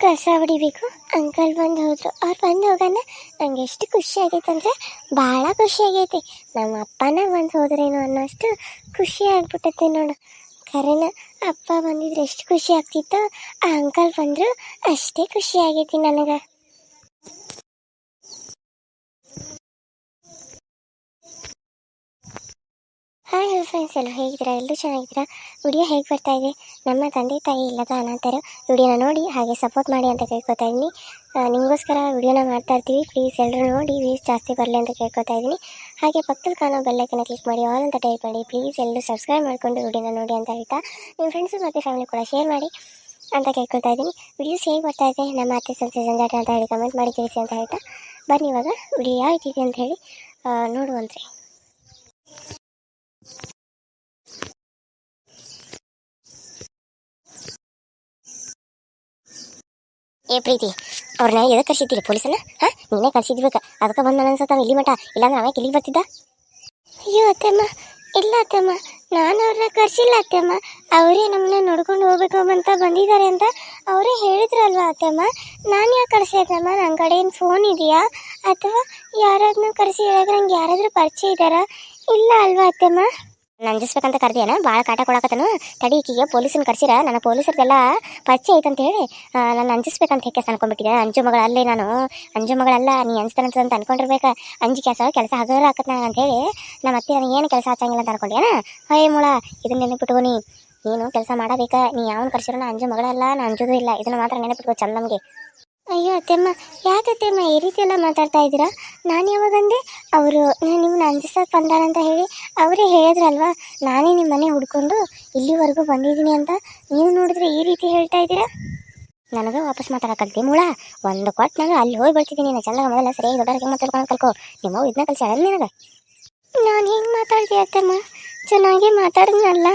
ಕಸ ಹೊಡಿಬೇಕು. ಅಂಕಲ್ ಬಂದು ಹೋದ್ರು. ಅವ್ರು ಬಂದು ಹೋಗೋಣ. ನಂಗೆ ಎಷ್ಟು ಖುಷಿ ಆಗೈತೆ ಅಂದರೆ ಭಾಳ ಖುಷಿ ಆಗೈತೆ. ನಮ್ಮ ಅಪ್ಪನ ಬಂದು ಹೋದ್ರೇನೋ ಅನ್ನೋಷ್ಟು ಖುಷಿ ಆಗ್ಬಿಟ್ಟೈತೆ ನೋಡು. ಕರೆನ, ಅಪ್ಪ ಬಂದಿದ್ರೆ ಎಷ್ಟು ಖುಷಿ ಆಗ್ತಿತ್ತು, ಆ ಅಂಕಲ್ ಬಂದರು ಅಷ್ಟೇ ಖುಷಿ ಆಗೈತಿ ನನಗೆ. ಫ್ರೆಂಡ್ಸ್ ಎಲ್ಲರೂ ಹೇಗಿದ್ದೀರಾ? ಎಲ್ಲರೂ ಚೆನ್ನಾಗಿದ್ದೀರಾ? ವಿಡಿಯೋ ಹೇಗೆ ಬರ್ತಾ ಇದೆ? ನಮ್ಮ ತಂದೆ ತಾಯಿ ಇಲ್ಲದ ಅನಾಥರು ವಿಡಿಯೋನ ನೋಡಿ ಹಾಗೆ ಸಪೋರ್ಟ್ ಮಾಡಿ ಅಂತ ಕೇಳ್ಕೊತಾ ಇದ್ದೀನಿ. ನಿಮಗೋಸ್ಕರ ವಿಡಿಯೋನ ಮಾಡ್ತಾ ಇರ್ತೀವಿ. ಪ್ಲೀಸ್ ಎಲ್ಲರೂ ನೋಡಿ ವ್ಯೂಸ್ ಜಾಸ್ತಿ ಬರಲಿ ಅಂತ ಕೇಳ್ಕೊತಾ ಇದ್ದೀನಿ. ಹಾಗೆ ಪಕ್ಕದಲ್ಲಿ ಕಾಣೋ ಬೆಲ್ಲೈಕನ್ನ ಕ್ಲಿಕ್ ಮಾಡಿ ಆಲ್ ಅಂತ ಟೈಪ್ ಮಾಡಿ ಪ್ಲೀಸ್ ಎಲ್ಲರೂ ಸಬ್ಸ್ಕ್ರೈಬ್ ಮಾಡಿಕೊಂಡು ವಿಡಿಯೋನ ನೋಡಿ ಅಂತ ಹೇಳ್ತಾ ನಿಮ್ಮ ಫ್ರೆಂಡ್ಸು ಮತ್ತು ಫ್ಯಾಮಿಲಿ ಕೂಡ ಶೇರ್ ಮಾಡಿ ಅಂತ ಕೇಳ್ಕೊತಾ ಇದ್ದೀನಿ. ವಿಡಿಯೋಸ್ ಹೇಗೆ ಬರ್ತಾ ಇದೆ? ನಮ್ಮ ಅತ್ತೆ ಸಂಸ್ಥೆ ಜಂಜಾಟ ಅಂತ ಹೇಳಿ ಕಮೆಂಟ್ ಮಾಡಿ ತಿಳಿಸಿ ಅಂತ ಹೇಳ್ತಾ, ಬನ್ನಿ ಇವಾಗ ವಿಡಿಯೋ ಯಾವ್ದಿದೆ ಅಂತ ಹೇಳಿ ನೋಡುವಂತೆ ನೋಡುವಂತ್ರಿ. ಏ ಪ್ರೀತಿ, ಅವ್ರನ್ನ ಎದಕ್ಕೆ ಕರ್ಸಿದ್ದೀರಿ? ಪೊಲೀಸನ್ನ? ಹಾಂ? ನೀನೇ ಕರ್ಸಿದ್ಬೇಕು ಅದಕ್ಕೆ ಬಂದ ಅನ್ಸತ್ತಾವ ಇಲ್ಲಿ ಮಟ ಇಲ್ಲಾಂದ್ರೆ ಅವೇ ಇಲ್ಲಿಗೆ ಬರ್ತಿದ್ದ? ಅಯ್ಯೋ ಅತ್ತಮ್ಮ, ಇಲ್ಲ ಅತ್ತಮ್ಮ. ನಾನು ಅವ್ರನ್ನ ಕರ್ಸಿಲ್ಲ ಅತ್ತಮ್ಮ. ಅವರೇ ನಮ್ಮನ್ನ ನೋಡ್ಕೊಂಡು ಹೋಗ್ಬೇಕು ಅಂತ ಬಂದಿದ್ದಾರೆ ಅಂತ ಅವರೇ ಹೇಳಿದ್ರಲ್ವಾ ಅತ್ತಮ್ಮ? ನಾನು ಯಾಕೆ ಕಳಿಸಿ ಅತ್ತಮ್ಮ? ನನ್ನ ಕಡೆ ಏನು ಫೋನ್ ಇದೆಯಾ? ಅಥವಾ ಯಾರಾದ್ರೂ ಕರೆಸಿ ಹೇಳಿದ್ರೆ ನಂಗೆ ಯಾರಾದರೂ ಪರಿಚಯ ಇದ್ದಾರಾ? ಇಲ್ಲ ಅಲ್ವಾ ಅತ್ತಮ್ಮ? ನಂಜಿಸ್ಬೇಕಂತ ಕರ್ದಿಯಾನ? ಭಾಳ ಕಾಟ ಕೊಡಕತ್ತನು? ತಡಿ ಈಕಿಗೆ ಪೊಲೀಸನ್ ಕರ್ಸಿರ. ನನ್ನ ಪೊಲೀಸರ್ದೆಲ್ಲ ಪರಿಚಯ ಐತಂತ ಹೇಳಿ ನಾನು ಅಂಜಿಸ್ಬೇಕಂತ ಹೆಕ್ಕೆ ಅನ್ಕೊಂಡ್ಬಿಟ್ಟಿದೆ. ಅಂಜು ಮಗಳಲ್ಲೇ ನಾನು. ಅಂಜು ಮಗಳಲ್ಲ ನೀ ಅಂತ ಅನ್ಕೊಂಡಿರ್ಬೇಕು. ಅಂಜಿ ಕೆಲಸ ಕೆಲಸ ಹಗರ ಹಾಕತ್ ಅಂತ ಹೇಳಿ, ನಮ್ಮ ಅತ್ತೆ ನನಗೆ ಏನು ಕೆಲಸ ಹಚ್ಚಂಗಿಲ್ಲ ಅಂತ ಅನ್ಕೊಂಡ್ಯಾನ? ಹೇ ಮುಳ ಇದನ್ನ ನೆನಪಿಟ್ಕೊನಿ ನೀನು ಕೆಲಸ ಮಾಡಬೇಕಾ. ನೀ ಯಾವನ್ ಕರ್ಸಿರೋ ನಾ ಅಂಜು ಮಗಳಲ್ಲ ನಾ ಅಂಜುದು ಇಲ್ಲ. ಇದನ್ನ ಮಾತ್ರ ನೆನಪಿಟ್ಕೋ ಚಂದ ನಮಗೆ. ಅಯ್ಯೋ, ಅತ್ತೆಮ್ಮ, ಯಾಕೆ ಅತ್ತೆಮ್ಮ ಈ ರೀತಿ ಎಲ್ಲ ಮಾತಾಡ್ತಾ ಇದ್ದೀರಾ? ನಾನು ಯಾವಾಗಂದೆ ಅವರು ನಾನು ನಿಮ್ಮನ್ನ ಅಂಜಿಸಕ್ಕೆ ಬಂದಾರಂತ ಹೇಳಿ ಅವರೇ ಹೇಳಿದ್ರಲ್ವಾ? ನಾನೇ ನಿಮ್ಮ ಮನೆ ಹುಡ್ಕೊಂಡು ಇಲ್ಲಿವರೆಗೂ ಬಂದಿದ್ದೀನಿ ಅಂತ ನೀವು ನೋಡಿದ್ರೆ ಈ ರೀತಿ ಹೇಳ್ತಾ ಇದ್ದೀರಾ? ನನಗೆ ವಾಪಸ್ ಮಾತಾಡಕಲ್ತಿ ಮೂಳ, ಒಂದು ಕೊಟ್ಟು ನಾನು ಅಲ್ಲಿ ಹೋಗಿ ಬರ್ತಿದ್ದೀನಿ. ನಾನು ಚಂದಾಗ ಮೊದಲ ಸರಿಯಾಗಿ ದೊಡ್ಡರಿಗೆ ಮಾತಾಡ್ಕೊಂಡು ಕಲ್ಕೋ ನಿಮ್ಮ ಇದನ್ನ ಕಲಿಸಿ ಅಲ್ಲ ನಿನಗೆ. ನಾನು ಹೆಂಗೆ ಮಾತಾಡ್ದೆ ಅತ್ತಮ್ಮ? ಚೆನ್ನಾಗಿ ಮಾತಾಡಿದ್ನಲ್ಲ.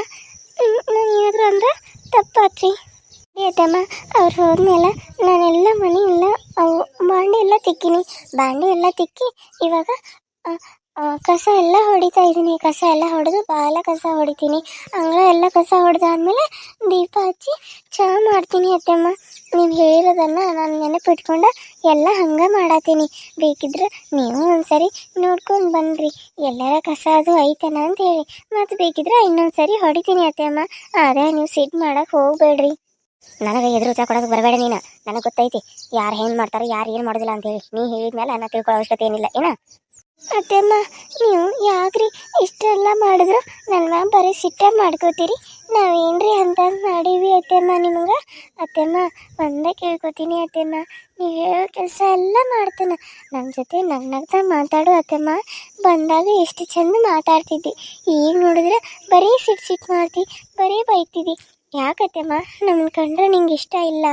ನಾನು ಏನಾದರೂ ಅಂದ್ರೆ ತಪ್ಪಾತ್ರಿ. ಅತ್ತಮ್ಮ, ಅವ್ರು ಹೋದ್ಮೇಲೆ ನಾನೆಲ್ಲ ಮನೆ ಎಲ್ಲ ಬಾಂಡೆ ಎಲ್ಲ ತಿಕ್ಕಿನಿ. ಬಾಂಡೆ ಎಲ್ಲ ತಿಕ್ಕಿ ಇವಾಗ ಕಸ ಎಲ್ಲ ಹೊಡಿತಾ ಇದ್ದೀನಿ ಕಸ ಎಲ್ಲ ಹೊಡೆದು ಬಾಲ ಕಸ ಹೊಡಿತೀನಿ. ಅಂಗಳ ಎಲ್ಲ ಕಸ ಹೊಡೆದಾದ್ಮೇಲೆ ದೀಪ ಹಚ್ಚಿ ಚಹಾ ಮಾಡ್ತೀನಿ ಅತ್ತಮ್ಮ. ನೀವು ಹೇಳಿರೋದನ್ನ ನಾನು ನೆನಪಿಟ್ಕೊಂಡು ಎಲ್ಲ ಹಂಗೆ ಮಾಡತ್ತೀನಿ ಬೇಕಿದ್ರೆ ನೀವು ಒಂದ್ಸರಿ ನೋಡ್ಕೊಂಡು ಬನ್ನಿರಿ ಎಲ್ಲರ ಕಸ ಅದು ಐತನ ಅಂತ ಹೇಳಿ. ಮತ್ತು ಬೇಕಿದ್ರೆ ಇನ್ನೊಂದ್ಸರಿ ಹೊಡಿತೀನಿ ಅತ್ತಮ್ಮ. ಆದರೆ ನೀವು ಸಿಟ್ ಮಾಡಕ್ಕೆ ಹೋಗಬೇಡ್ರಿ. ನನಗೆ ಎದುರು ಉತ್ತರ ಕೊಡೋದಕ್ಕೆ ಬರಬೇಡ ನೀನು. ನನಗೆ ಗೊತ್ತೈತಿ, ಯಾರು ಏನು ಮಾಡ್ತಾರೆ, ಯಾರು ಏನು ಮಾಡೋದಿಲ್ಲ ಅಂತೇಳಿ ನೀ ಹೇಳಿದ್ಮೇಲೆ ನಾನು ತಿಳ್ಕೊಳ್ಳೋ ಅವಶ್ಯಕತೆ ಏನಿಲ್ಲ, ಏನ? ಅತ್ತೆಮ್ಮ, ನೀವು ಯಾಕ್ರಿ ಇಷ್ಟೆಲ್ಲ ಮಾಡಿದ್ರು? ನನ್ನ ಮ್ಯಾಮ್ ಬರೀ ಸಿಟ್ಟ ಮಾಡ್ಕೋತೀರಿ. ನಾವೇನ್ರಿ ಅಂತ ಮಾಡೀವಿ ಅತ್ತೆಮ್ಮ ನಿಮಗೆ? ಅತ್ತೆಮ್ಮ, ಒಂದೇ ಕೇಳ್ಕೊತೀನಿ ಅತ್ತೆಮ್ಮ. ನೀವು ಹೇಳೋ ಕೆಲಸ ಎಲ್ಲ ಮಾಡ್ತೀನಿ. ನಮ್ಮ ಜೊತೆ ನಗ್ನಗ್ತಾ ಮಾತಾಡು ಅತ್ತೆಮ್ಮ. ಬಂದಾಗ ಎಷ್ಟು ಚಂದ ಮಾತಾಡ್ತಿದ್ದಿ. ಈಗ ನೋಡಿದ್ರೆ ಬರೀ ಸಿಟ್ ಸಿಟ್ ಮಾಡ್ತಿ, ಬರೀ ಬೈತಿದ್ದಿ. ಯಾಕತ್ತೆಮ್ಮ? ನಮ್ಮನ್ನ ಕಂಡ್ರೆ ನಿಂಗೆ ಇಷ್ಟ ಇಲ್ಲ.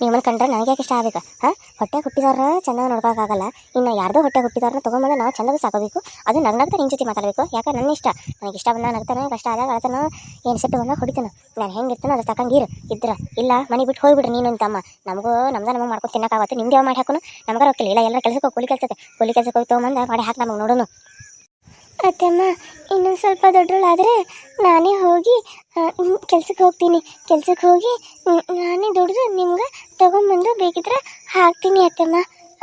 ನಿಮ್ಮನ್ನ ಕಂಡ್ರೆ ನನಗೆ ಯಾಕೆ ಇಷ್ಟ ಆಗಬೇಕು? ಹಾಂ? ಹೊಟ್ಟೆ ಹುಟ್ಟಿದಾರ ಚೆನ್ನಾಗಿ ನೋಡ್ಕೋಕ್ಕಾಗಲ್ಲ ಇನ್ನು ಯಾರ್ದೋ ಹೊಟ್ಟೆ ಹುಟ್ಟಿದವ್ರನ್ನ ತೊಗೊಂಬಂದು ನಾವು ಚೆನ್ನಾಗಿ ಸಾಕೋಬೇಕು. ಅದು ನಗ್ನಗ್ತಾ ನಿನ್ನ ಜೊತೆ ಮಾತಾಡಬೇಕು. ಯಾಕೆ ನನ್ನ ಇಷ್ಟ. ನನಗೆ ಇಷ್ಟ ಬಂದ ನಗ್ತಾನೆ, ಕಷ್ಟ ಆದಾಗ ಅಳ್ತಾನ, ಏನು ಸಿಟ್ಟು ಬಂದಾಗ ಹೊಡಿತಾನ. ನಾನು ಹೆಂಗೆ ಇರ್ತಾನೋ ಅದು ತಕ್ಕಂಗಿರು ಇದ್ರ. ಇಲ್ಲ, ಮನೆ ಬಿಟ್ಟು ಹೋಗ್ಬಿಡ್ರಿ ನೀನು ಅಂತಮ್ಮ ನಮಗೂ ನಮ್ದ ನಮಗೆ ಮಾಡ್ಕೊಂಡು ತಿನ್ನೋಕ್ಕಾಗುತ್ತೆ ನಿಮ್ದು ಯಾವ ಮಾಡಿ ಹಾಕೋನು? ನಮ್ಗೆ ಇಲ್ಲ, ಎಲ್ಲರ ಕೆಲಸಕ್ಕೆ ಕೂಲಿ ಕೆಲಸಕ್ಕೆ ಕೂಲಿ ಕೆಲಸಕ್ಕೆ ಹೋಗಿ ತೊಗೊಂಬಂದು ಮಾಡಿ ಹಾಕಿ ನಮಗೆ ನೋಡೋನು. ಅತ್ತಮ್ಮ ಇನ್ನೊಂದು ಸ್ವಲ್ಪ ದೊಡ್ಡವಳಾದರೆ ನಾನೇ ಹೋಗಿ ಕೆಲ್ಸಕ್ಕೆ ಹೋಗ್ತೀನಿ. ಕೆಲ್ಸಕ್ಕೆ ಹೋಗಿ ನಾನೇ ದುಡಿದು ನಿಮ್ಗೆ ತೊಗೊಂಬಂದು ಬೇಕಿದ್ರೆ ಹಾಕ್ತೀನಿ ಅತ್ತಮ್ಮ.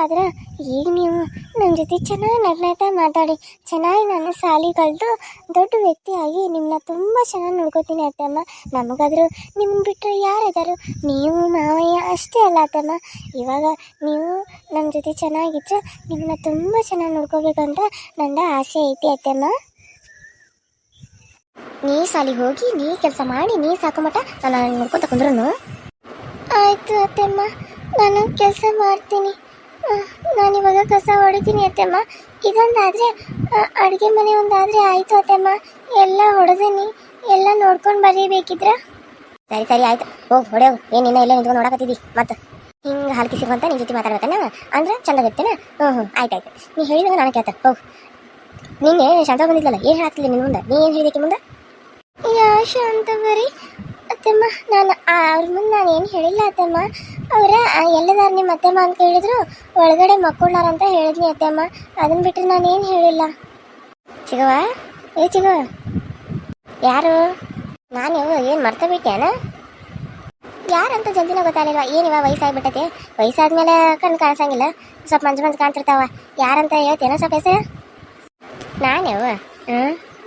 ಆದ್ರೆ ಈಗ ನೀವು ನನ್ನ ಜೊತೆ ಚೆನ್ನಾಗಿ ನಗ್ನಗ್ತಾ ಮಾತಾಡಿ, ಚೆನ್ನಾಗಿ ನಾನು ಸಾಲಿ ಕಳೆದು ದೊಡ್ಡ ವ್ಯಕ್ತಿಯಾಗಿ ನಿಮ್ಮನ್ನ ತುಂಬ ಚೆನ್ನಾಗಿ ನೋಡ್ಕೋತೀನಿ ಅತ್ತಮ್ಮ. ನಮಗಾದರೂ ನಿಮ್ಮನ್ನ ಬಿಟ್ಟರೆ ಯಾರಿದಾರು ನೀವು ಮಾವಯ್ಯ ಅಷ್ಟೇ ಅಲ್ಲ ಅತ್ತಮ್ಮ. ಇವಾಗ ನೀವು ನಮ್ಮ ಜೊತೆ ಚೆನ್ನಾಗಿದ್ರೆ ನಿಮ್ಮನ್ನ ತುಂಬ ಚೆನ್ನಾಗಿ ನೋಡ್ಕೋಬೇಕಂತ ನನ್ನ ಆಸೆ ಐತಿ ಅತ್ತಮ್ಮ. ನೀ ಸಾಲಿಗೆ ಹೋಗಿ, ನೀ ಕೆಲಸ ಮಾಡಿ, ನೀ ಸಾಕು ನಾನು ನೋಡ್ಕೊತ ಕುಂದ್ರೂ ಆಯ್ತು ಅತ್ತಮ್ಮ, ನಾನು ಕೆಲಸ ಮಾಡ್ತೀನಿ. ನಾನು ಇವಾಗ ಕಸ ಹೊಡಿತೀನಿ ಅತ್ತೆಮ್ಮ. ಇದೊಂದಾದರೆ ಅಡುಗೆ ಮನೆ ಒಂದಾದರೆ ಆಯಿತು ಅತ್ತೆಮ್ಮ. ಎಲ್ಲ ಹೊಡೆದೀನಿ ಎಲ್ಲ ನೋಡ್ಕೊಂಡು ಬರೀಬೇಕಿದ್ರ ಸರಿ ಸರಿ, ಆಯ್ತು. ಹೋಗಿ ಹೊಡೆವು ಏನು ಇನ್ನ ಇಲ್ಲ ನಿಂತ್ಕೊಂಡು ನೋಡಕತ್ತಿದ್ದಿ ಮತ್ತೆ. ಹಿಂಗೆ ಹಾಲು ಕಿಸಿರುವಂತ ನಿನ್ನ ಜೊತೆ ಮಾತಾಡ್ಬೇಕನ್ನ ಅಂದ್ರೆ ಚಂದಾಗಿರ್ತೇನೆ ಹ್ಞೂ ಹ್ಞೂ ಆಯ್ತು ಆಯ್ತು. ನೀ ಹೇಳಿದಾಗ ನಾನು ಕೇಳ್ತೆ. ಹೋಗು. ನಿನ್ನೆ ಶಾಂತ ಬಂದಿದ್ದಲ್ಲ ಏನು ಹೇಳ್ತಿಲ್ಲ ನಿನ್ನ ಮುಂದೆ? ನೀ ಏನು ಹೇಳಿದಕ್ಕೆ ಮುಂದೆ? ಯಾ ಶಾಂತ ಬರೀ ಅತ್ತಮ್ಮ, ನಾನು ಅವ್ರ ಮುಂದೆ ನಾನು ಏನು ಹೇಳಿಲ್ಲ ಅತ್ತಮ್ಮ. ಅವರ ಎಲ್ಲದಾರ ನಿಮ್ಮ ಅತ್ತಮ್ಮ ಅಂತ ಹೇಳಿದ್ರು ಒಳಗಡೆ ಮಕ್ಕೊಂಡಾರ ಅಂತ ಹೇಳಿದ್ನಿ ಅತ್ತಮ್ಮ. ಅದನ್ನ ಬಿಟ್ಟರೆ ನಾನು ಏನು ಹೇಳಿಲ್ಲ. ಚಿಗವ, ಏ ಚಿಗವ. ಯಾರು? ನಾನು ಏನು ಮರ್ತ ಬಿಟ್ಟೆನ? ಯಾರಂತ ಜಲ್ದಿನ ಗೊತ್ತಾಗಲಿಲ್ವ? ಏನಿವ ವಯಸ್ಸಾಗ್ಬಿಟ್ಟೈತೆ? ವಯಸ್ಸಾದ್ಮೇಲೆ ಕಣ್ಣು ಕಾಣಿಸಂಗಿಲ್ಲ. ಸ್ವಲ್ಪ ಮಂಜು ಮಂಜು ಕಾಣ್ತಿರ್ತಾವ. ಯಾರಂತ ಹೇಳ್ತೇನೋ ಸ್ವಲ್ಪ ಹೆಸರು? ನಾನ್ಯವ ಹ್ಞೂ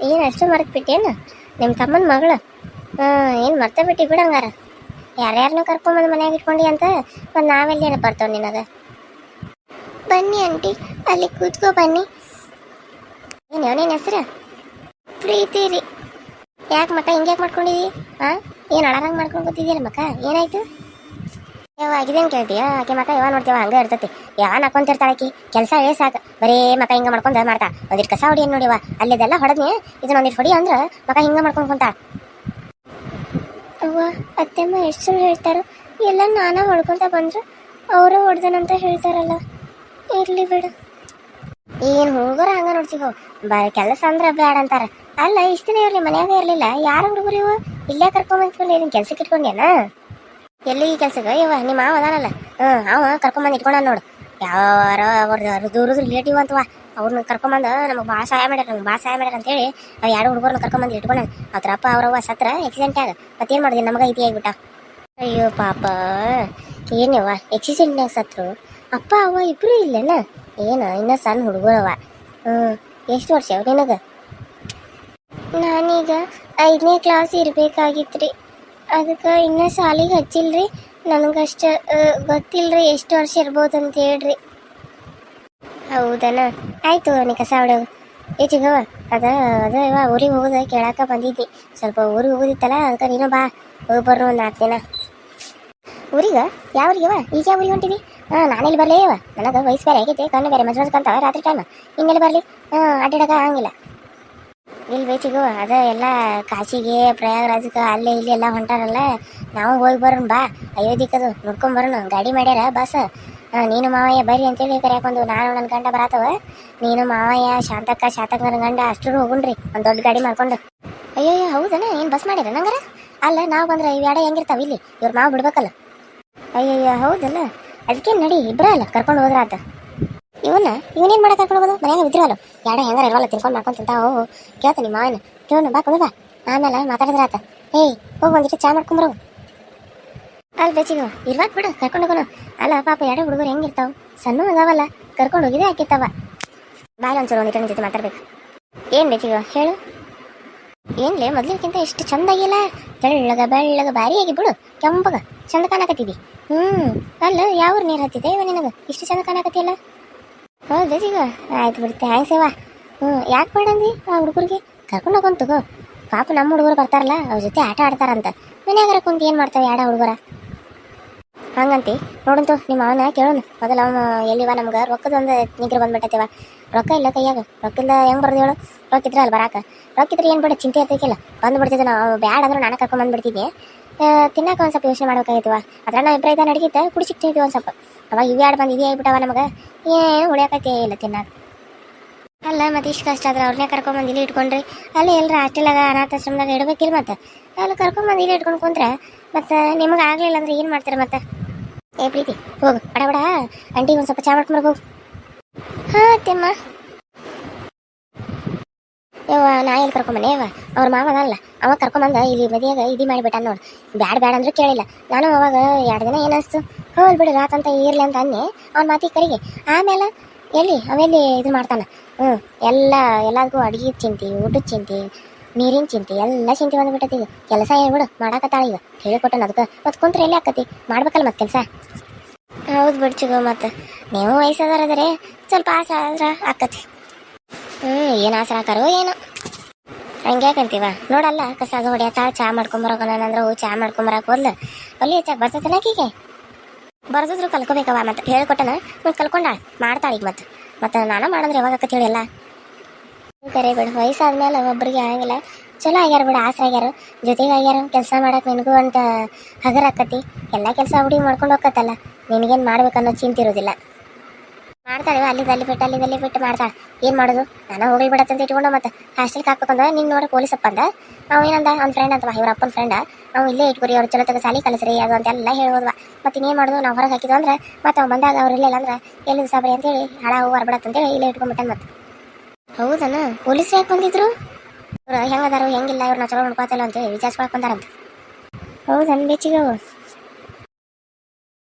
ಏನು ಅಷ್ಟು ಮರೆತು ಬಿಟ್ಟೇನು ನಿಮ್ಮ ತಮ್ಮನ ಮಗಳು. ಹ್ಞೂ ಏನು ಮರ್ತ ಬಿಟ್ಟಿ ಬಿಡಂಗಾರ ಯಾರ್ಯಾರನ್ನೂ ಕರ್ಕೊಂಬಂದು ಮನ್ಯಾಗ ಇಟ್ಕೊಂಡಿ ಅಂತ ಒಂದು ನಾವೆಲ್ಲಿ ಏನಪ್ಪ ಬರ್ತಾವ ನಿನಗೆ? ಬನ್ನಿ ಆಂಟಿ, ಅಲ್ಲಿ ಕೂತ್ಕೋ ಬನ್ನಿ. ಏನು ಅವನೇನು ಹೆಸರು? ಪ್ರೀತಿ ರೀ. ಯಾಕೆ ಮಕ್ಕ ಹಿಂಗ್ಯಾಕೆ ಮಾಡ್ಕೊಂಡಿದಿ? ಹಾಂ ಏನು ಅಳರಂಗ್ ಮಾಡ್ಕೊಂಡು ಕೂತಿದ್ದೀಯಲ್ಲ ಮಕ್ಕ? ಏನಾಯ್ತು? ಯಾವ ಇದೇನು ಕೇಳ್ತೀಯಾ? ಆಕೆ ಮಕ್ಕ ಯಾವ ನೋಡ್ತೀವ, ಹಂಗೆ ಇರ್ತೈತಿ. ಯಾವ ಹಾಕೊಂತಿರ್ತಾಳೆ ಆಕಿ. ಕೆಲಸ ಏ ಸಾಕು. ಬರೀ ಮಕ್ಕ ಹಿಂಗೆ ಮಾಡ್ಕೊಂಡು ಮಾಡ್ತಾ. ಒಂದಿಟ್ಟು ಕಸ ಹೊಡಿ ಏನ್ ನೋಡಿವ ಅಲ್ಲಿದೆಲ್ಲ ಹೊಡೆದ್ನಿ. ಇದನ್ನ ಒಂದಿಟ್ಟು ಹೊಡಿ ಅಂದ್ರೆ ಮಕ್ಕ ಹಿಂಗೆ ಮಾಡ್ಕೊಂಡು ಕುಂತಾಳ. ಅವ್ವ, ಅತ್ತೆಮ್ಮ ಎಷ್ಟು ಸುಳ್ಳು ಹೇಳ್ತಾರೋ, ಎಲ್ಲ ನಾನ ಹೊಡ್ಕೊಂತ ಬಂದ್ರೆ, ಅವರು ಹೊಡ್ದನಂತ ಹೇಳ್ತಾರಲ್ಲ. ಇರ್ಲಿ ಬಿಡು. ಏನು ಹುಡುಗರು ಹಂಗ ನೋಡ್ತಿಗೋ ಬ ಕೆಲಸ ಅಂದ್ರೆ ಬೇಡ ಅಂತಾರೆ. ಅಲ್ಲ, ಇಷ್ಟು ದಿನ ಇರ್ಲಿ, ಮನ್ಯಾಗ ಇರ್ಲಿಲ್ಲ? ಯಾರ ಹುಡುಗರು ಇವು ಇಲ್ಲೇ ಕರ್ಕೊಂಬಂದ್ಕೊಂಡು ನಿನ್ ಕೆಲ್ಸಕ್ಕೆ ಇಟ್ಕೊಂಡ್ಯಾನ? ಎಲ್ಲಿ ಈ ಕೆಲ್ಸಕ್ಕೆ? ಇವ ನಿಮ್ಮ ಮಾವ ಅದಾನಲ್ಲ. ಹ್ಞೂ ಅವ ಕರ್ಕೊಂಬಂದು ಇಟ್ಕೊಂಡ ನೋಡು. ಯಾವಾರ ಅವ್ರದ್ದು ರಿಲೇಟಿವ್ ಅಂತವ. ಅವ್ರನ್ನ ಕರ್ಕೊಂಬಂದು ನಮಗೆ ಭಾಳ ಸಹಾಯ ಮಾಡ್ಯಾರ, ನಮ್ಗೆ ಭಾಳ ಸಹಾಯ ಮಾಡ್ಯಾರ ಅಂತೇಳಿ ಎರಡು ಹುಡುಗರನ್ನ ಕರ್ಕೊಂಬಂದು ಇಟ್ಕೊಂಡು ಅವ್ರ ಅಪ್ಪ ಅವ್ರವ್ವ ಸತ್ರ ಆಕ್ಸಿಡೆಂಟ್ ಆಗ. ಮತ್ತೇನು ಮಾಡಿದೆ? ನಮಗೆ ಐತಿ ಆಗ್ಬಿಟ್ಟ. ಅಯ್ಯೋ ಪಾಪ. ಏನವ್ವ ಆಕ್ಸಿಡೆಂಟ್ನಾಗ ಸತ್ರು? ಅಪ್ಪ, ಅವ್ವ ಇಬ್ರು ಇಲ್ಲೇನ? ಏನು? ಇನ್ನ ಸಣ್ಣ ಹುಡುಗರವ ಹ್ಞೂ ಎಷ್ಟು ವರ್ಷ ಅವ್ರು ನಿನಗೆ? ನಾನೀಗ ಐದನೇ ಕ್ಲಾಸ್ ಇರ್ಬೇಕಾಗಿತ್ರಿ. ಅದಕ್ಕೆ ಇನ್ನೂ ಶಾಲಿಗೆ ಹಚ್ಚಿಲ್ರಿ. ನನಗಷ್ಟು ಗೊತ್ತಿಲ್ರಿ ಎಷ್ಟು ವರ್ಷ ಇರ್ಬೋದು ಅಂತ ಹೇಳ್ರಿ ಹೌದನ? ಆಯ್ತು ನೀ ಕಸ ಏಚಿಗವ ಅದ ಅದ ಇವ ಊರಿಗೆ ಹೋಗೋದ ಕೇಳಾಕ ಬಂದಿದ್ದಿ. ಸ್ವಲ್ಪ ಊರಿಗೆ ಹೋಗೋದಿತ್ತಲ್ಲ, ಅದಕ್ಕೆ ನೀನು ಬಾ. ಹೋಗಿ ಬರ್ರು ಒಂದು ನಾಲ್ಕು ದಿನ. ಊರಿಗ? ಯಾವ ಊರಿಗೆವ ಈಗ ಯಾವ ಊರಿಗೆ ಹೊಂಟಿದಿ? ಹಾಂ ನಾನೆಲ್ಲಿ ಬರಲೇ ಇವ ನನಗೆ ವಯಸ್ಸು ಬೇರೆ ಆಗೈತೆ, ಕಣ್ಣು ಬೇರೆ ಮಜ್ಜ ಕಂತಾವ ರಾತ್ರಿ ಟೈಮ್ ಇನ್ನೆಲ್ಲಿ ಬರಲಿ? ಹಾಂ, ಅಡ್ಡಾಡಕ ಆಗಂಗಿಲ್ಲ. ಇಲ್ಲಿ ಬೇಚಿಗೋ ಅದ ಎಲ್ಲ ಕಾಶಿಗೆ ಪ್ರಯಾಗರಾಜಕ್ಕೆ ಅಲ್ಲೇ ಇಲ್ಲಿ ಎಲ್ಲ ಹೊಂಟಾರಲ್ಲ. ನಾವು ಹೋಗಿ ಬರೋಣ ಬಾ. ಅಯೋಧ್ಯಕ್ಕದು ನೋಡ್ಕೊಂಡ್ ಬರೋಣ. ಗಾಡಿ ಮಾಡ್ಯಾರ ಬಸ್ ನೀನು ಮಾವಯ್ಯ ಬರ್ರಿ ಅಂತೇಳಿ ಕರ್ಯಾಕೊಂದು ನಾನು ನನ್ನ ಗಂಡ ಬರತ್ತವ ನೀನು ಮಾವಯ್ಯ, ಶಾಂತಕ್ಕ ಶಾಂತಕ್ಕ ನನ್ನ ಗಂಡ ಅಷ್ಟು ಹೋಗುಣ್ರಿ. ಒಂದು ದೊಡ್ಡ ಗಾಡಿ ಮಾಡ್ಕೊಂಡು. ಅಯ್ಯಯ್ಯ, ಹೌದನ? ಏನು ಬಸ್ ಮಾಡ್ಯಾರ ನಂಗರ? ಅಲ್ಲ, ನಾವು ಬಂದ್ರೆ ಇವು ಎಡ ಹೆಂಗಿರ್ತಾವ ಇಲ್ಲಿ? ಇವ್ರು ಮಾವು ಬಿಡ್ಬೇಕಲ್ಲ. ಅಯ್ಯಯ್ಯ, ಹೌದಲ್ಲ? ಅದಕ್ಕೆ ನಡಿ, ಇಬ್ರ ಅಲ್ಲ, ಕರ್ಕೊಂಡು ಹೋದ್ರ ಆತ ಇವನ್ನ, ಇವನೇನ್ ಮಾಡಕ್ ಕರ್ಕೊಂಡು ಹೋಗೋದು? ಮನ್ಯಾಗ ಬಿದ್ರಲ್ಲ ಎಡ ಹೆಂಗಾರ ಇರವಲ್ಲ, ತಿನ್ಕೊಂಡು ಮಾಡ್ಕೊಂತ ತಿಂತಾವ ಕೇಳ್ತಾನೆ ಮಾವನ ಕೇಳೋಣ ಬಾ ಕುದ ಬಾ ಆಮೇಲೆ ಮಾತಾಡಿದ್ರ ಆತ. ಏಯ್, ಹೋಗಿ ಒಂದಿಟ್ಟು ಚಾ ಮಾಡ್ಕೊಂಬರು ಅಲ್ಲಿ ಬೆಚ್ಚಿಗವ ಇರ್ವಾಕ್ ಬಿಡು, ಕರ್ಕೊಂಡು ಹೋಗೋನು. ಅಲ್ಲ, ಪಾಪ ಎರಡು ಹುಡುಗರು ಹೆಂಗಿರ್ತಾವ? ಸಣ್ಣ ಅದಾವಲ್ಲ, ಕರ್ಕೊಂಡು ಹೋಗಿದ್ದೆ ಹಾಕಿತ್ತವ ಬಾಯ್ ಒಂಚೂರು ಒಂದು ನಿನ್ ಜೊತೆ ಮಾತಾಡ್ಬೇಕು. ಏನ್ ಬೆಚ್ಚಿಗವ ಹೇಳು. ಏನ್ಲೇ ಮೊದ್ಲಿಗಿಂತ ಎಷ್ಟು ಚಂದಾಗಿಲ್ಲ ತೆಳ್ಳಗ ಬೆಳ್ಳಗ ಭಾರಿ ಆಗಿ ಬಿಡು, ಕೆಂಪಗ. ಚಂದ ಕಾಣಕತ್ತಿದಿ ಹ್ಮ್, ಅಲ್ಲ ಯಾವ ನೀರು ಹತ್ತಿದೆ ಇವ ನಿನಗೆ, ಇಷ್ಟು ಚಂದ ಕಾಣಕತ್ತಿಲ್ಲ ಹೌದು ಈಗ ಆಯ್ತು ಬಿಡುತ್ತೆ ಆಯ್ತು ಸೇವಾ ಹ್ಞೂ ಯಾಕೆ ಬೇಡಂದಿ ಆ ಹುಡುಗರಿಗೆ? ಕರ್ಕೊಂಡು ಹೋಗೋನ್ ತಗೋ. ಪಾಪ ನಮ್ಮ ಹುಡುಗರು ಬರ್ತಾರಲ್ಲ, ಅವ್ರ ಜೊತೆ ಆಟ ಆಡ್ತಾರಂತ. ಮನ್ಯಾಗಾರ ಕುಂತು ಏನು ಮಾಡ್ತಾವೆ ಯಾಡ ಹುಡುಗರ? ಹಂಗಂತಿ. ನೋಡಂತು, ನಿಮ್ಮ ಅವನ ಕೇಳೋಣ. ಮೊದಲ ಅವ ಎಲ್ಲಿವ ನಮ್ಗೆ? ರೊಕ್ಕದ ಒಂದು ನಿಗ್ರ ಬಂದ್ಬಿಟ್ಟೈತಿವ. ರೊಕ್ಕ ಇಲ್ಲ ಕೈಯಾಗ. ರೊಕ್ಕಿಂದ ಹೆಂಗ್ ಬರ್ದು ಹೇಳು? ರೊಕ್ಕ ಇದ್ರೆ ಅಲ್ಲಿ ಬರಾಕ ರೊಕ್ಕ ಇದ್ರೆ ಏನು ಬೇಡ, ಚಿಂತೆ ಇರ್ತೈತಿಲ್ಲ ಬಂದ್ಬಿಡ್ತಿದ್ದೆ ನಾವು. ಬ್ಯಾಡ ಅಂದ್ರೆ ನಾನು ಕರ್ಕೊಂಡು ಬಂದ್ಬಿಡ್ತಿದ್ದೆ ತಿನ್ನಕ ಒಂದು ಸ್ವಲ್ಪ ಯೋಚನೆ ಮಾಡ್ಬೇಕಾಗಿತ್ವ ಅದ್ರ ನಾವು ಇಬ್ಬರ ಇದ್ದಾನೆ ನಡೀತ ಕುಡಿ ಒಂದು ಸ್ವಲ್ಪ. ಅವಾಗ ಇವ್ಯಾಡ್ ಬಂದು ಇದೇ ಆಗ್ಬಿಟ್ಟವ ನಮಗೆ. ಏನು ಉಳಿಯಾಕೈತೆ ಇಲ್ಲ ತಿನ್ನಾಕ. ಅಲ್ಲ ಮತ್ತೆ ಇಷ್ಟು ಕಷ್ಟ ಆದ್ರೆ ಅವ್ರನ್ನೇ ಕರ್ಕೊಂಬಂದು ಇಲ್ಲಿ ಇಟ್ಕೊಂಡ್ರಿ. ಅಲ್ಲಿ ಎಲ್ಲರ ಹಾಸ್ಟೆಲಾಗ ಅನಾಥಾಶ್ರಮದಾಗ ಇಡಬೇಕಿಲ್ಲ ಮತ್ತೆ. ಅಲ್ಲಿ ಕರ್ಕೊಂಬಂದು ಇಲ್ಲಿ ಇಟ್ಕೊಂಡು ಕುಂತ್ರೆ ಮತ್ತೆ ನಿಮಗೆ ಆಗಲಿಲ್ಲ ಅಂದ್ರೆ ಏನು ಮಾಡ್ತೀರ ಮತ್ತೆ? ಏ, ಪ್ರೀತಿ, ಹೋಗು. ಬಡ ಬಡ. ಅಂಟಿ ಒಂದು ಸ್ವಲ್ಪ ಚಾ ಮಾಡ್ಕೊಂಡು ಹೋಗು. ಹಾಂ, ಅತ್ತೆಮ್ಮ. ಯವ್ವ, ನಾ ಎಲ್ಲಿ ಕರ್ಕೊಂಬನೆ ಯವ್ವ? ಅವ್ರ ಮಾವ ಅಲ್ಲ ಅವ ಕರ್ಕೊಂಬಂದ ಇಲ್ಲಿ ಮದಿಯಾಗ ಇದು ಮಾಡಿಬಿಟ್ಟ ನೋಡು. ಬ್ಯಾಡ ಬ್ಯಾಡ ಅಂದ್ರೂ ಕೇಳಿಲ್ಲ. ನಾನು ಅವಾಗ ಎರಡು ದಿನ ಏನಸ್ತು ಹೋಲ್ ಬಿಡು ರಾತಂತ ಇರ್ಲಿ ಅಂತ ಅನ್ನಿ. ಅವ್ನ ಮಾತಿ ಕರಿಗೆ. ಆಮೇಲೆ ಎಲ್ಲಿ? ಅವೆಲ್ಲಿ ಇದು ಮಾಡ್ತಾನ? ಹ್ಞೂ ಎಲ್ಲ ಎಲ್ಲದಕ್ಕೂ ಅಡಿಗೆ ಚಿಂತಿ ಊಟದ ಚಿಂತಿ ನೀರಿನ ಚಿಂತೆ ಎಲ್ಲ ಚಿಂತೆ ಬಂದ್ಬಿಟ್ಟೈತಿ. ಈಗ ಕೆಲಸ ಹೇಳ್ಬಿಡು ಮಾಡಾಕತ್ತಾಳ ಈಗ ಹೇಳಿಕೊಟ್ಟನ ಅದಕ್ಕೆ. ಮತ್ತೆ ಕುಂತ್ರೆ ಎಲ್ಲಿ ಆಕತಿ? ಮಾಡ್ಬೇಕಲ್ಲ ಮತ್ತೆ ಕೆಲಸ? ಹೌದು ಬಿಡ್ಚಿಗೋ ಮತ್ತೆ. ನೀವು ವಯಸ್ಸಾದ್ರೆ ಸ್ವಲ್ಪ ಆಸೆ ಆದ್ರೆ ಆಕತಿ. ಹ್ಞೂ ಏನು ಆಸೆ ಏನು. ಏನೋ ಹಂಗ್ಯಾಕಂತೀವ ನೋಡಲ್ಲ ಕಸಾಗ ಹೊಡಿಯತ್ತ ಚಾ ಮಾಡ್ಕೊಂಬರೋಕನ ಅಂದ್ರೆ ಹೋಗಿ ಚಾ ಮಾಡ್ಕೊಂಬರಕ್ಕೆ ಹೋದ್ಲು. ಅಲ್ಲಿ ಹೆಚ್ಚಾಗಿ ಬರ್ತೈತಲ್ಲ ಕೀಗೆ ಬರ್ದಿದ್ರು ಕಲ್ಕೋಬೇಕವ ಮತ್ತೆ. ಹೇಳ್ಕೊಟ್ಟನ ಮತ್ತೆ ಕಲ್ಕೊಂಡಾಳ. ಮಾಡ್ತಾಳೀಗ ಮತ್ತೆ. ಮತ್ತೆ ನಾನು ಮಾಡಿದ್ರೆ ಯಾವಾಗ ಆಕತಿ ಹೇಳಿ ಎಲ್ಲ. ಕರೆ ಬಿಡು. ವಯಸ್ಸಾದ್ಮೇಲೆ ಒಬ್ಬರಿಗೆ ಆಗಂಗಿಲ್ಲ. ಚಲೋ ಆಗ್ಯಾರ ಬಿಡು, ಆಸರೆ ಆಗ್ಯಾರ. ಜೊತೆಗೆ ಆಗ್ಯಾರ, ಕೆಲಸ ಮಾಡಕ್ಕೆ ನಿನಗೂ ಅಂತ ಹಗರ ಆಕತಿ. ಎಲ್ಲ ಕೆಲಸ ಹುಡುಗಿ ಮಾಡ್ಕೊಂಡು ಹೋಗತ್ತಲ್ಲ ನಿನಗೇನು ಮಾಡ್ಬೇಕನ್ನೋ ಚಿಂತೆ ಇರೋದಿಲ್ಲ. ಮಾಡ್ತಾಳೆ ಅಲ್ಲಿ ಅಲ್ಲಿ ಬಿಟ್ಟು ಅಲ್ಲಿ ಅಲ್ಲಿ ಬಿಟ್ಟು ಮಾಡ್ತಾಳೆ. ಏನು ಮಾಡೋದು? ನಾನು ಹೋಗಿ ಬಿಡತ್ತಂತ ಇಟ್ಕೊಂಡು ಮತ್ತೆ. ಹಾಸ್ಟೆಲ್ಗೆ ಹಾಕ್ಬೇಕಂದ್ರೆ ನಿನ್ನ ನೋಡಿ ಪೊಲೀಸಪ್ಪ ಅಂದ. ಅವ ಏನಂದ? ಅವ್ನ ಫ್ರೆಂಡ್ ಅಂತವ ಇವ್ರ ಅಪ್ಪನ ಫ್ರೆಂಡ್ ನಾವು ಇಲ್ಲೇ ಇಟ್ಕೊರಿ, ಅವ್ರು ಚಲೋ ತಗ ಸಾಲಿ ಕಲಿಸ್ರಿ, ಅದು ಅಂತೆಲ್ಲ ಹೇಳ್ಬೋದ್ವ ಮತ್ತೆ ಇನ್ನೇನು ಮಾಡೋದು? ನಾವು ಹೊರಗೆ ಹಾಕಿದ್ವು ಅಂದ್ರೆ, ಮತ್ತೆ ಅವ್ನು ಬಂದಾಗ ಅವ್ರು ಇಲ್ಲ ಅಂದ್ರೆ ಎಲ್ಲಿ ಸಾಬ್ರಿ ಅಂತೇಳಿ ಹಳ ಹೋಗಿ ಹೊರಬಿಡತ್ತಂತೇಳಿ ಇಲ್ಲೇ ಇಟ್ಕೊಂಡ್ಬಿಟ್ಟೆ ಮತ್ತೆ. ಹೌದನ? ಪೊಲೀಸ್ ಯಾಕೆ ಬಂದಿದ್ರು? ಇವ್ರು ಹೆಂಗದಾರು ಹೆಂಗಿಲ್ಲ, ಇವ್ರನ್ನ ಚಲೋ ನೋಡ್ಕೊತಿಲ್ಲ ಅಂತೇಳಿ ವಿಚಾರಿಸ್ಕೊಳಕ್ ಬಂದಾರಂತ. ಹೌದನ್ ಬೇಚಿಗವು